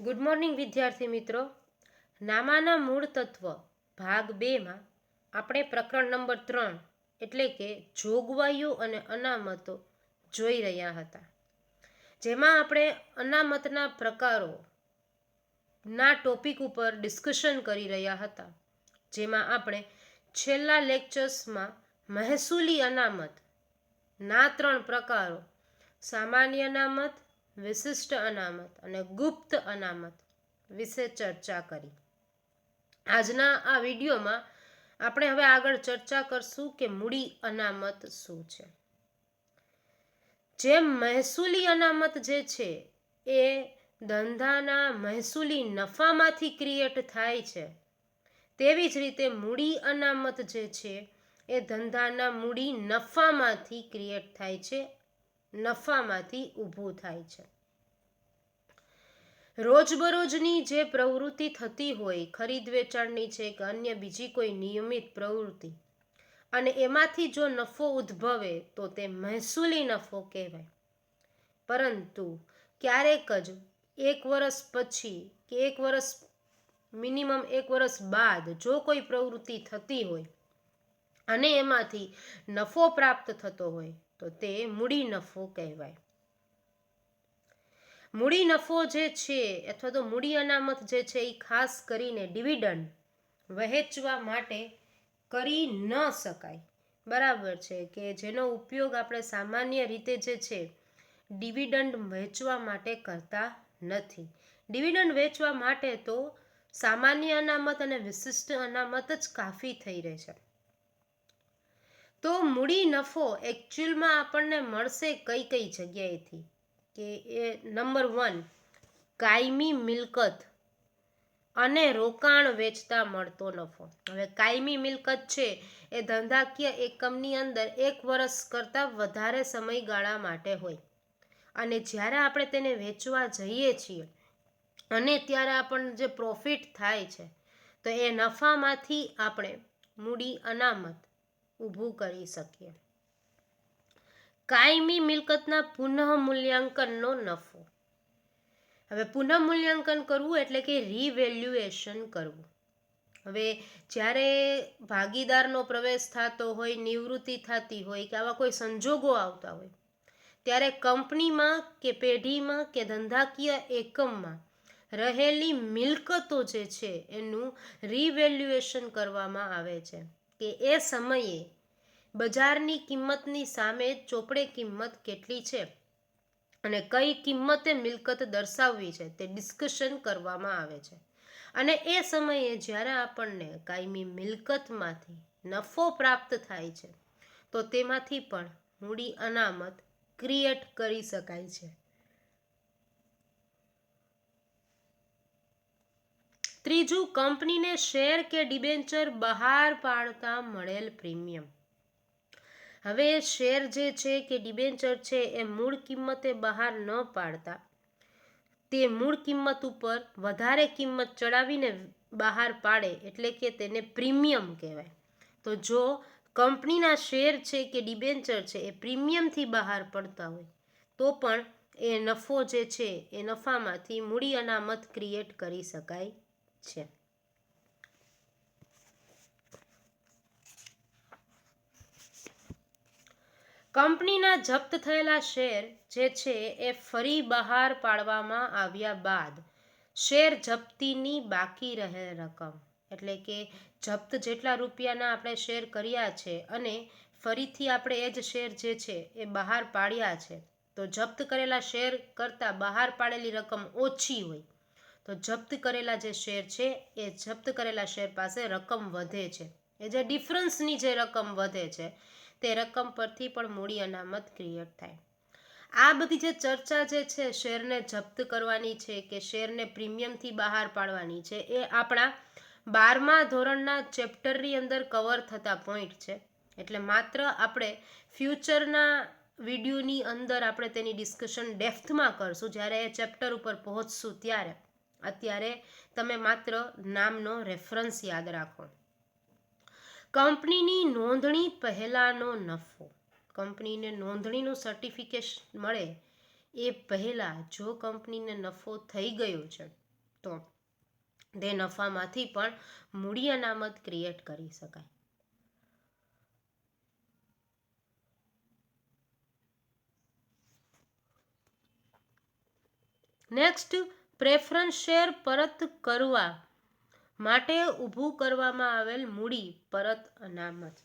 Good morning વિદ્યાર્થી મિત્રો. નામાના મૂળ તત્વ ભાગ બેમાં આપણે પ્રકરણ નંબર ત્રણ એટલે કે જોગવાઈઓ અને અનામતો જોઈ રહ્યા હતા. જેમાં આપણે અનામતના પ્રકારો ના ટોપિક ઉપર ડિસ્કશન કરી રહ્યા હતા. જેમાં આપણે છેલ્લા લેક્ચર્સમાં મહેસૂલી અનામત ના ત્રણ પ્રકારો, સામાન્ય અનામત વિશિષ્ટ અનામત અને ગુપ્ત અનામત વિશે ચર્ચા કરી. આજના આ વિડીયોમાં આપણે હવે આગળ ચર્ચા કરશું કે મૂડી અનામત શું છે. જે મહેસૂલી અનામત જે છે, એ ધંધાના મહેસૂલી નફામાંથી ક્રિએટ થાય છે, તેવી જ રીતે મૂડી અનામત જે છે, એ ધંધાના મૂડી નફામાંથી ક્રિએટ થાય છે નફામાંથી ઊભું થાય છે. રોજબરોજની જે પ્રવૃત્તિ થતી હોય, ખરીદ વેચાણની છે કે અન્ય બીજી કોઈ નિયમિત પ્રવૃત્તિ, અને એમાંથી જો નફો ઉદ્ભવે તો તે મહેસૂલી નફો કહેવાય. પરંતુ ક્યારેક જ એક વર્ષ પછી કે એક વર્ષ મિનિમમ એક વર્ષ બાદ જો કોઈ પ્રવૃત્તિ થતી હોય, અને એમાંથી નફો પ્રાપ્ત થતો હોય તો તે મૂડી નફો કહેવાય. મૂડી નફો જે છે અથવા તો મૂડી અનામત જે છે એ ખાસ કરીને ડિવિડન્ડ વહેંચવા માટે કરી ન શકાય. બરાબર છે કે જેનો ઉપયોગ આપણે સામાન્ય રીતે જે છે ડિવિડન્ડ વહેંચવા માટે કરતા નથી. ડિવિડન્ડ વેચવા માટે તો સામાન્ય અનામત અને વિશિષ્ટ અનામત જ કાફી થઈ રહે છે. તો મૂડી નફો એકચ્યુઅલમાં આપણને મળશે કઈ કઈ જગ્યાએથી? કે એ નંબર વન કાયમી મિલકત અને રોકાણ વેચતા મળતો નફો. હવે કાયમી મિલકત છે એ ધંધાકીય એકમની અંદર એક વર્ષ કરતાં વધારે સમયગાળા માટે હોય. અને જ્યારે આપણે તેને વેચવા જઈએ છીએ અને ત્યારે આપણને જે પ્રોફિટ થાય છે, તો એ નફામાંથી આપણે મૂડી અનામત ઊભું કરી શકીએ. કાયમી મિલકતના પુનઃ મૂલ્યાંકનનો નફો. હવે પુનઃ મૂલ્યાંકન કરવું એટલે કે રિવેલ્યુએશન કરવું. હવે જ્યારે ભાગીદારનો પ્રવેશ થતો હોય, નિવૃત્તિ થતી હોય કે આવા કોઈ સંજોગો આવતા હોય, ત્યારે કંપનીમાં કે પેઢીમાં કે ધંધાકીય એકમમાં રહેલી મિલકતો જે છે એનું રિવેલ્યુએશન કરવામાં આવે છે. કે એ સમયે બજારની કિંમતની સામે ચોપડે કિંમત કેટલી છે અને કઈ કિંમતે મિલકત દર્શાવવી છે તે ડિસ્કશન કરવામાં આવે છે. અને એ સમયે જ્યારે આપણને કાયમી મિલકતમાંથી નફો પ્રાપ્ત થાય છે, તો તેમાંથી પણ મૂડી અનામત ક્રિએટ કરી શકાય છે. ત્રીજું, કંપનીને શેર કે ડિબેન્ચર બહાર પાડતા મળેલ પ્રીમિયમ. હવે શેર જે છે કે ડિબેન્ચર છે એ મૂળ કિંમતે બહાર ન પાડતા. તે મૂળ કિંમત ઉપર વધારે કિંમત ચડાવીને બહાર પાડે એટલે કે તેને પ્રીમિયમ કહેવાય. તો જો કંપનીના શેર છે કે ડિબેન્ચર છે એ પ્રીમિયમથી બહાર પડતા હોય, તો પણ એ નફો જે છે એ નફામાંથી મૂડી અનામત ક્રિએટ કરી શકાય. છે. કંપનીના જપ્ત થયેલા શેર જે છે એ ફરી બહાર પાડવામાં આવ્યા બાદ શેર જપ્તીની બાકી રહેલ રકમ. એટલે કે જપ્ત જેટલા રૂપિયાના આપણે શેર કર્યા છે અને ફરીથી આપણે એ જ શેર જે છે એ બહાર પાડ્યા છે, તો જપ્ત કરેલા શેર કરતાં બહાર પાડેલી રકમ ઓછી હોય. તો જપ્ત કરેલા જે શેર છે, એ જપ્ત કરેલા શેર પાસે રકમ વધે છે. એ જે ડિફરન્સની જે રકમ વધે છે, તે રકમ પરથી પણ મૂડી અનામત ક્રિએટ થાય. આ બધી જે ચર્ચા જે છે, શેરને જપ્ત કરવાની છે કે શેરને પ્રીમિયમથી બહાર પાડવાની છે, એ આપણા બારમા ધોરણના ચેપ્ટરની અંદર કવર થતા પોઈન્ટ છે. એટલે માત્ર આપણે ફ્યુચરના વિડીયોની અંદર આપણે તેની ડિસ્કશન ડેફ્થમાં કરશું, જ્યારે એ ચેપ્ટર ઉપર પહોંચશું ત્યારે. અત્યારે તમે માત્ર નામનો રેફરન્સ યાદ રાખો. કંપનીની નોંધણી પહેલાંનો નફો. કંપનીને નોંધણીનું સર્ટિફિકેશન મળે એ પહેલાં જો કંપનીને નફો થઈ ગયો છે, તો તે નફામાંથી પણ મૂડી અનામત ક્રિએટ કરી શકાય. નેક્સ્ટ પ્રેફરન્સ શેર પરત કરવા માટે ઊભું કરવામાં આવેલ મૂડી પરત અનામત.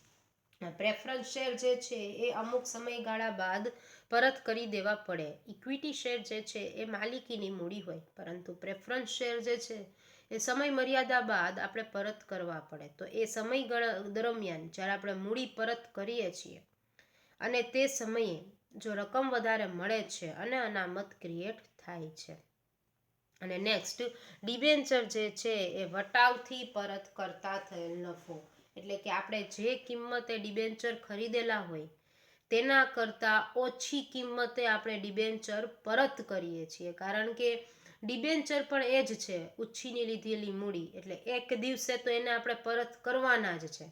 પ્રેફરન્સ શેર જે છે એ અમુક સમયગાળા બાદ પરત કરી દેવા પડે. ઇક્વિટી શેર જે છે એ માલિકીની મૂડી હોય, પરંતુ પ્રેફરન્સ શેર જે છે એ સમય મર્યાદા બાદ આપણે પરત કરવા પડે. તો એ સમય દરમિયાન જ્યારે આપણે મૂડી પરત કરીએ છીએ અને તે સમયે જો રકમ વધારે મળે છે અને અનામત ક્રિએટ થાય છે. અને નેક્સ્ટ ડિબેન્ચર જે છે એ વટાવથી પરત કરતા થયેલ નફો. એટલે કે આપણે જે કિંમતે ડિબેન્ચર ખરીદેલા હોય, તેના કરતાં ઓછી કિંમતે આપણે ડિબેન્ચર પરત કરીએ છીએ. કારણ કે ડિબેન્ચર પણ એ જ છે, ઉછીની લીધેલી મૂડી. એટલે એક દિવસે તો એને આપણે પરત કરવાના જ છે.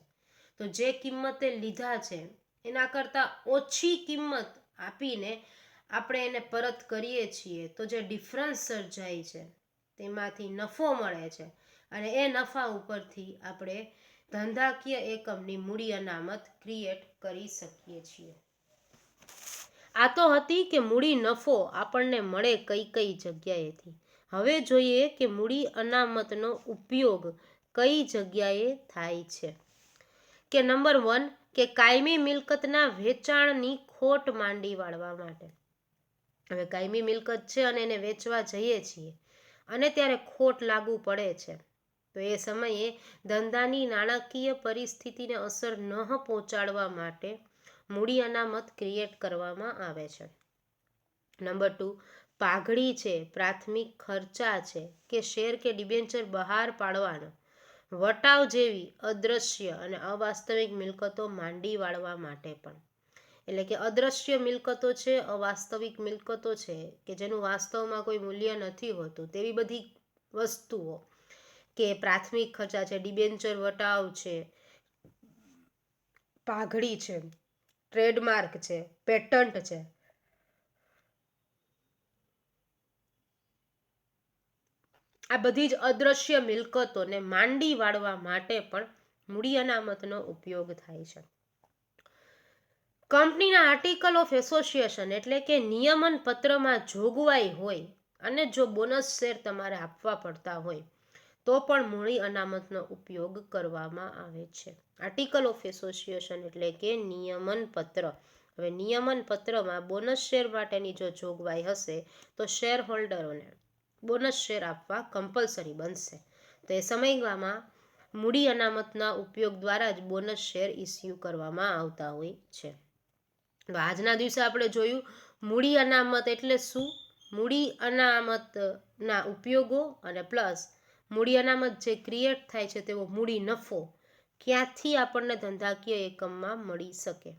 તો જે કિંમતે લીધા છે, એના કરતાં ઓછી કિંમત આપીને આપણે એને પરત કરીએ છીએ તો જે ડિફરન્સ સર્જાય છે, તેમાંથી નફો મળે છે. અને એ નફા ઉપરથી આપણે ધંધાકીય એકમની મૂડી અનામત ક્રિએટ કરી શકીએ છીએ. આ તો હતી કે મૂડી નફો આપણને મળે કઈ કઈ જગ્યાએથી. હવે જોઈએ કે મૂડી અનામતનો ઉપયોગ કઈ જગ્યાએ થાય છે. કે નંબર વન, કે કાયમી મિલકતના વેચાણની ખોટ માંડી વાળવા માટે. હવે કાયમી મિલકત છે અને એને વેચવા જઈએ છીએ. અને ત્યારે ખોટ લાગુ પડે છે. તો એ સમયે ધંધાની નાણાકીય પરિસ્થિતિને અસર ન પહોંચાડવા માટે મૂડી અનામત ક્રિએટ કરવામાં આવે છે. નંબર ટુ, પાઘડી છે, પ્રાથમિક ખર્ચા છે કે શેર કે ડિબેન્ચર બહાર પાડવાનો. વટાવ જેવી અદ્રશ્ય અને અવાસ્તવિક મિલકતો માંડી વાળવા માટે પણ. એટલે કે અદ્રશ્ય મિલકતો છે, અવાસ્તવિક મિલકતો છે, કે જેનું વાસ્તવમાં કોઈ મૂલ્ય નથી હોતું, તેવી બધી વસ્તુઓ, કે પ્રાથમિક ખર્ચા છે, ડિબેન્ચર વટાવ છે, પાઘડી છે, ટ્રેડમાર્ક છે, પેટન્ટ છે. આ બધી જ અદ્રશ્ય મિલકતોને માંડી વાળવા માટે પણ મૂડી અનામતનો ઉપયોગ થાય છે. કંપનીના આર્ટિકલ ઓફ એસોસિએશન એટલે કે નિયમન પત્રમાં જોગવાઈ હોય અને જો બોનસ શેર તમારે આપવા પડતા હોય, તો પણ મૂડી અનામતનો ઉપયોગ કરવામાં આવે છે. આર્ટિકલ ઓફ એસોસિએશન એટલે કે નિયમન પત્ર. હવે નિયમન પત્રમાં બોનસ શેર માટેની જો જોગવાઈ હશે, તો શેર હોલ્ડરોને બોનસ શેર આપવા કમ્પલસરી બનશે. તો એ સમયગાળામાં મૂડી અનામતના ઉપયોગ દ્વારા જ બોનસ શેર ઇસ્યુ કરવામાં આવતા હોય છે. તો આજના દિવસે આપણે જોયું મૂડી અનામત એટલે શું? મૂડી અનામતના ઉપયોગો અને પ્લસ મૂડી અનામત જે ક્રિએટ થાય છે તેવો મૂડી નફો ક્યાંથી આપણને ધંધાકીય એકમમાં મળી શકે?